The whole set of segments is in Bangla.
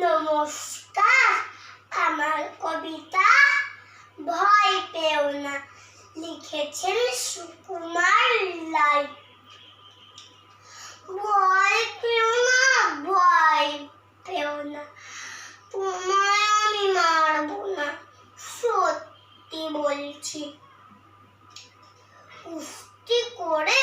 নমস্কার। আমার কবিতা ভয় পেও না, লিখেছেন সুকুমার লাই ভয় পেও না, ভয় পেও না, তোমায় আমি মারবো না, সত্যি বলছি। কুস্তি করে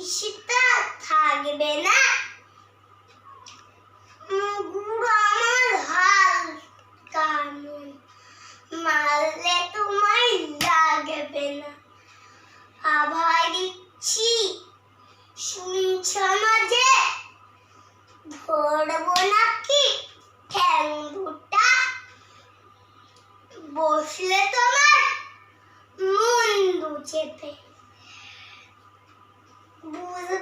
তৃষিতা থাকবে না? লাগবে না। দিচ্ছি শুনছ মাঝে নাকি বসলে তোমার মুন্ডু চেপে who's